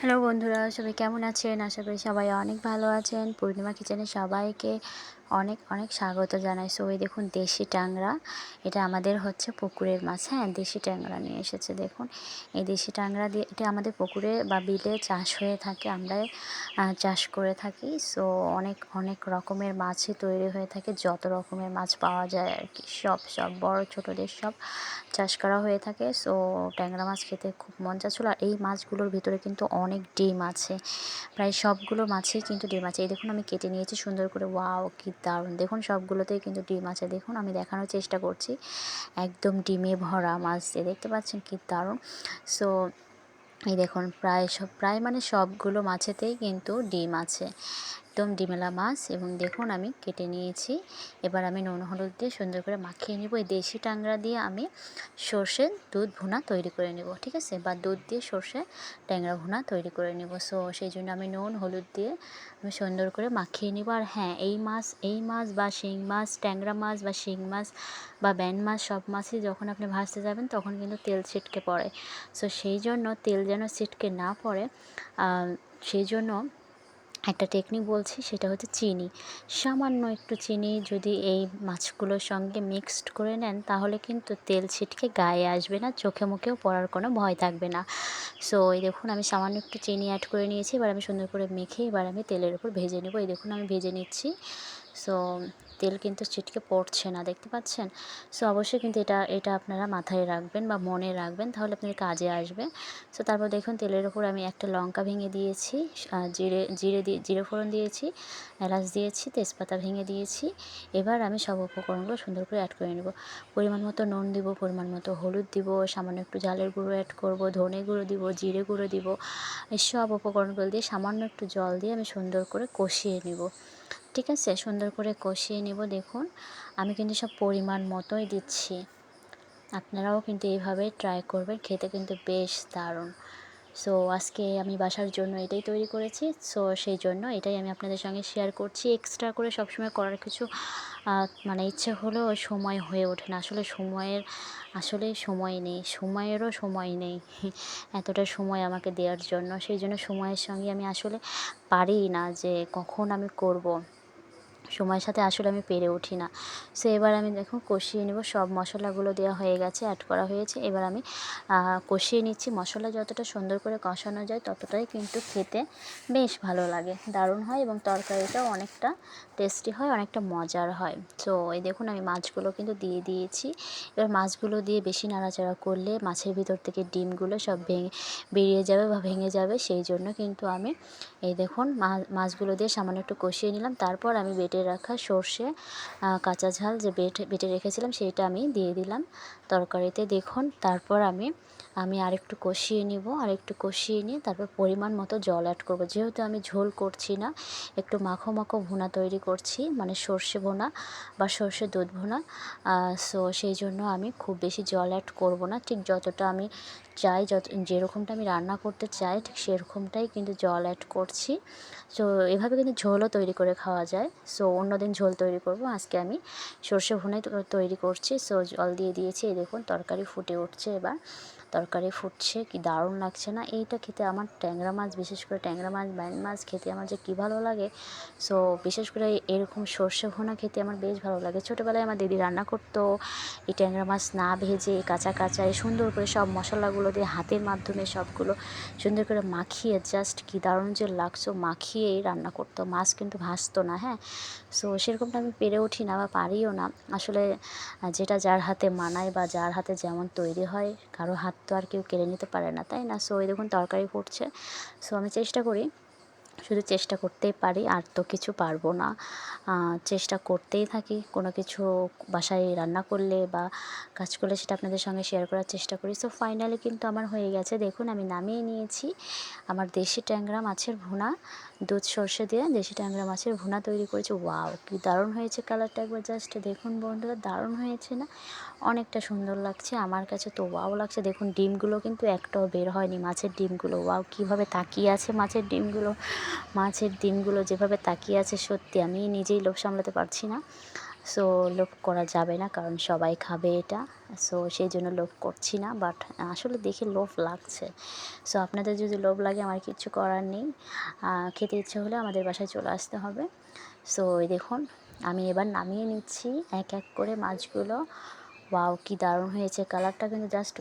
Hello বন্ধুরা সবাই কেমন আছেন? আশা করি সবাই অনেক ভালো আছেন। পূর্ণিমা কিচেনে সবাইকে অনেক অনেক স্বাগত জানাই। সো এই দেখুন, দেশি ট্যাংরা। এটা আমাদের হচ্ছে পুকুরের মাছ। হ্যাঁ দেশি ট্যাংরা নিয়ে এসেছে, দেখুন। এই দেশি ট্যাংরা দিয়ে, এটা আমাদের পুকুরে বা বিলে চাষ হয়ে থাকে। আমরা চাষ করে থাকি। সো অনেক অনেক রকমের মাছই তৈরি হয়ে থাকে। যত রকমের মাছ পাওয়া যায় আর কি। সব সব, বড়, ছোটোদের সব চাষ করা হয়ে থাকে। সো ট্যাংরা মাছ খেতে খুব মজা ছিল আর এই মাছগুলোর ভিতরে কিন্তু অনেক ডিম আছে। প্রায় সবগুলো মাছেই কিন্তু ডিম আছে। এই দেখুন, আমি কেটে নিয়েছি সুন্দর করে। ওয়াও কি দারুণ। দেখুন, সবগুলোতেই কিন্তু ডিম আছে। দেখুন, আমি দেখানোর চেষ্টা করছি। একদম ডিমে ভরা মাছ দিয়ে। দেখতে পাচ্ছেন কি দারুণ? সো এই দেখুন, প্রায় সব প্রায় মানে সবগুলো মাছেতেই কিন্তু ডিম আছে। একদম ডিমেলা মাছ এবং দেখুন আমি কেটে নিয়েছি। এবার আমি নুন, হলুদ দিয়ে সুন্দর করে মাখিয়ে নেব। এই দেশি টাংরা দিয়ে আমি সর্ষে দুধ ভুনা তৈরি করে নেব, ঠিক আছে? বা দুধ দিয়ে সর্ষে ট্যাংরা ভুনা তৈরি করে নেব। সো সেই জন্য আমি নুন, হলুদ দিয়ে আমি সুন্দর করে মাখিয়ে নেব। আর হ্যাঁ এই মাছ এই মাছ বা শিং মাছ, ট্যাংরা মাছ বা শিং মাছ বা ব্যান মাছ সব মাছই যখন আপনি ভাজতে যাবেন তখন কিন্তু তেল ছিটকে পড়ে। সো সেই জন্য তেল যেন ছিটকে না পড়ে সেই জন্য একটা টেকনিক বলছি, সেটা হচ্ছে চিনি। সামান্য একটু চিনি যদি এই মাছগুলোর সঙ্গে মিক্সড করে নেন, তাহলে কিন্তু তেল ছিটকে গায়ে আসবে না, চোখে মুখেও পড়ার কোনো ভয় থাকবে না। সো এই দেখুন, আমি সামান্য একটু চিনি অ্যাড করে নিয়েছি, এবার আমি সুন্দর করে মেখে এবার আমি তেলের উপর ভেজে নেব। এই দেখুন, আমি ভেজে নিচ্ছি। সো তেল কিন্তু ছিটকে পড়ছে না, দেখতে পাচ্ছেন? সো অবশ্যই কিন্তু এটা এটা আপনারা মাথায় রাখবেন বা মনে রাখবেন, তাহলে আপনার কাজে আসবে। সো তারপর দেখুন তেলের উপর আমি একটা লঙ্কা ভেঙে দিয়েছি জিরে জিরে দিয়ে, জিরে ফোড়ন দিয়েছি, এলাচ দিয়েছি, তেজপাতা ভেঙে দিয়েছি। এবার আমি সব উপকরণগুলো সুন্দর করে অ্যাড করে নেব। পরিমাণ মতো নুন দিব, পরিমাণ মতো হলুদ দিব, সামান্য একটু জালের গুঁড়ো অ্যাড করব, ধনে গুঁড়ো দিব, জিরে গুঁড়ো দিব। সব উপকরণগুলো দিয়ে সামান্য একটু জল দিয়ে আমি সুন্দর করে কষিয়ে নেব। ঠিক আছে? সুন্দর করে কষিয়ে নেব, দেখুন। আমি কিন্তু সব পরিমাণ মতোই দিচ্ছি। আপনারাও কিন্তু এইভাবে ট্রাই করবেন, খেতে কিন্তু বেশ দারুণ। সো আজকে আমি বাসার জন্য এটাই তৈরি করেছি। সো সেই জন্য এটাই আমি আপনাদের সঙ্গে শেয়ার করছি। এক্সট্রা করে সবসময় করার কিছু মানে ইচ্ছে হলেও সময় হয়ে ওঠে না। আসলে সময়ের, আসলে সময় নেই। সময়েরও সময় নেই। এতটা সময় আমাকে দেওয়ার জন্য। সেই জন্য সময়ের সঙ্গে আমি আসলে পারি না যে কখন আমি করব। সময়ের সাথে আসলে আমি পেরে উঠি না। সো এবার আমি দেখুন কষিয়ে নেব। সব মশলাগুলো দেওয়া হয়ে গেছে অ্যাড করা হয়েছে। এবার আমি কষিয়ে নিচ্ছি। মশলা যতটা সুন্দর করে কষানো যায় ততটাই কিন্তু খেতে বেশ ভালো লাগে। দারুণ হয় এবং তরকারিটাও অনেকটা টেস্টি হয়, অনেকটা মজার হয়। তো এই দেখুন আমি মাছগুলো কিন্তু দিয়ে দিয়েছি। এবার মাছগুলো দিয়ে বেশি নাড়াচাড়া করলে মাছের ভিতর থেকে ডিমগুলো সব ভেঙে, বেরিয়ে যাবে বা ভেঙে যাবে। সেই জন্য কিন্তু আমি, এই দেখুন মাছগুলো দিয়ে সামান্য একটু কষিয়ে নিলাম। তারপর আমি বেটে বেটে রাখা সর্ষে কাঁচা ঝাল যে বেটে বেটে রেখেছিলাম, সেইটা আমি দিয়ে দিলাম তরকারিতে। দেখুন, তারপর আমি আমি আরেকটু কষিয়ে নিব আর একটু কষিয়ে নিয়ে তারপর পরিমাণ মতো জল অ্যাড করব। যেহেতু আমি ঝোল করছি না, একটু মাখো মাখো ভুনা তৈরি করছি মানে সর্ষে ভুনা বা সর্ষে দুধ ভুনা সো সেই জন্য আমি খুব বেশি জল অ্যাড করব না। ঠিক যতটা আমি চাই, যত, যেরকমটা আমি রান্না করতে চাই, ঠিক সেরকমটাই কিন্তু জল অ্যাড করছি। সো এভাবে কিন্তু ঝোলও তৈরি করে খাওয়া যায়। সো অন্য দিন ঝোল তৈরি করব, আজকে আমি সর্ষে ভুনে তৈরি করছি। সো জল দিয়ে দিয়েছি, এই দেখুন তরকারি ফুটে উঠছে এবার। তরকারি ফুটছে, কি দারুণ লাগছে না? এইটা খেতে আমার ট্যাংরা মাছ, বিশেষ করে ট্যাংরা মাছ ব্যান মাছ খেতে আমার যে কী ভালো লাগে। সো বিশেষ করে এরকম সর্ষে ভুনা খেতে আমার বেশ ভালো লাগে। ছোটোবেলায় আমার দিদি রান্না করতো, এই ট্যাংরা মাছ না ভেজে কাঁচা কাঁচা সুন্দর করে সব মশলাগুলো দিয়ে হাতের মাধ্যমে সবগুলো সুন্দর করে মাখিয়ে জাস্ট কী দারুণ যে লাগছো, মাখিয়েই রান্না করতো। মাছ কিন্তু ভাসতো না হ্যাঁ? সো সেরকমটা আমি পেরে উঠি না বা পারিও না। আসলে যেটা যার হাতে মানায় বা যার হাতে যেমন তৈরি হয়, কারও হাত তো আর কেউ কেড়ে নিতে পারে না, তাই না? সো এই দেখুন তরকারি ফুটছে। সো আমি চেষ্টা করি শুধু চেষ্টা করতেই পারি, আর তো কিছু পারব না। চেষ্টা করতেই থাকি। কোনো কিছু বাসায় রান্না করলে বা কাজ করলে সেটা আপনাদের সঙ্গে শেয়ার করার চেষ্টা করি। সো ফাইনালি কিন্তু আমার হয়ে গেছে। দেখুন, আমি নামিয়ে নিয়েছি। আমার দেশি ট্যাংরা মাছের ভুনা, দুধ সর্ষে দিয়ে দেশি ট্যাংরা মাছের ভুনা তৈরি করেছি। ওয়াও কি দারুণ হয়েছে কালারটা একবার জাস্ট দেখুন বন্ধুরা, দারুণ হয়েছে না? অনেকটা সুন্দর লাগছে আমার কাছে, তো ওয়াও লাগছে। দেখুন, ডিমগুলো কিন্তু একটাও বের হয়নি মাছের ডিমগুলো। ওয়াও কীভাবে তাকিয়ে আছে মাছের ডিমগুলো? মাছের ডিমগুলো যেভাবে তাকিয়ে আছে, সত্যি আমি নিজেই লোভ সামলাতে পারছি না। সো লোভ করা যাবে না, কারণ সবাই খাবে এটা। সো সেই জন্য লোভ করছি না বাট আসলে দেখে লোভ লাগছে। সো আপনাদের যদি লোভ লাগে, আমার কিচ্ছু করার নেই। খেতে ইচ্ছে হলে আমাদের বাসায় চলে আসতে হবে। সো দেখুন, আমি এবার নামিয়ে নিচ্ছি এক এক করে মাছগুলো। ওয়াও কি দারুণ হয়েছে। কালারটা কিন্তু জাস্ট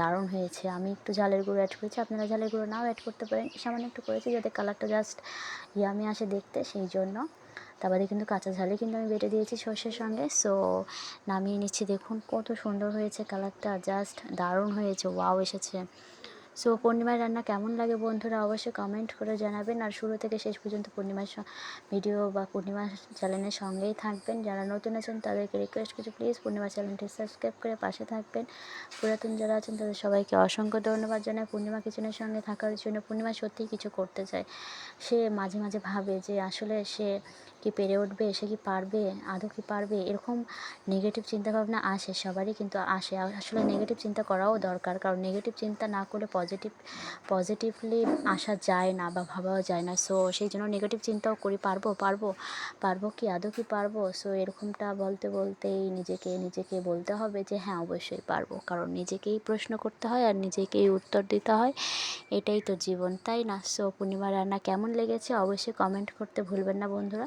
দারুণ হয়েছে। আমি একটু ঝালের গুঁড়ো অ্যাড করেছি। আপনারা ঝালের গুঁড়ো নাও অ্যাড করতে পারেন। সামান্য একটু করেছি যাতে কালারটা জাস্ট ইয়ামি আসে দেখতে, সেই জন্য। তারপরে কিন্তু কাঁচা ঝালে কিন্তু আমি বেটে দিয়েছি সর্ষের সঙ্গে। সো নামিয়ে নিচ্ছি। দেখুন কত সুন্দর হয়েছে কালারটা জাস্ট দারুণ হয়েছে। ওয়াও এসেছে। সো পূর্ণিমার রান্না কেমন লাগে বন্ধুরা অবশ্যই কমেন্ট করে জানাবেন। আর শুরু থেকে শেষ পর্যন্ত পূর্ণিমার ভিডিও বা পূর্ণিমা চ্যানেলের সঙ্গেই থাকবেন। যারা নতুন আছেন, তাদেরকে রিকোয়েস্ট করছি প্লিজ পূর্ণিমা চ্যানেলটি সাবস্ক্রাইব করে পাশে থাকবেন। পুরাতন যারা আছেন, তাদের সবাইকে অসংখ্য ধন্যবাদ জানাই। পূর্ণিমা কিচেনের সঙ্গে থাকার জন্য পূর্ণিমা সত্যিই কিছু করতে চায়। সে মাঝে মাঝে ভাবে যে আসলে সে কি পেরে উঠবে, সে কি পারবে, আদৌ কি পারবে, এরকম নেগেটিভ চিন্তাভাবনা আসে, সবারই কিন্তু আসে। আসলে নেগেটিভ চিন্তা করাও দরকার, কারণ নেগেটিভ চিন্তা না করলে পজিটিভ পজিটিভলি আসা যায় না বা ভাবাও যায় না। সো সেই জন্য নেগেটিভ চিন্তাও করি, পারব পারব পারব কি, আদৌ কি পারব? সো এরকমটা বলতে বলতেই নিজেকে নিজেকে বলতে হবে যে হ্যাঁ অবশ্যই পারব। কারণ নিজেকেই প্রশ্ন করতে হয় আর নিজেকেই উত্তর দিতে হয়। এটাই তো জীবন, তাই না? সো পূর্ণিমা রান্না কেমন লেগেছে? অবশ্যই কমেন্ট করতে ভুলবেন না, বন্ধুরা।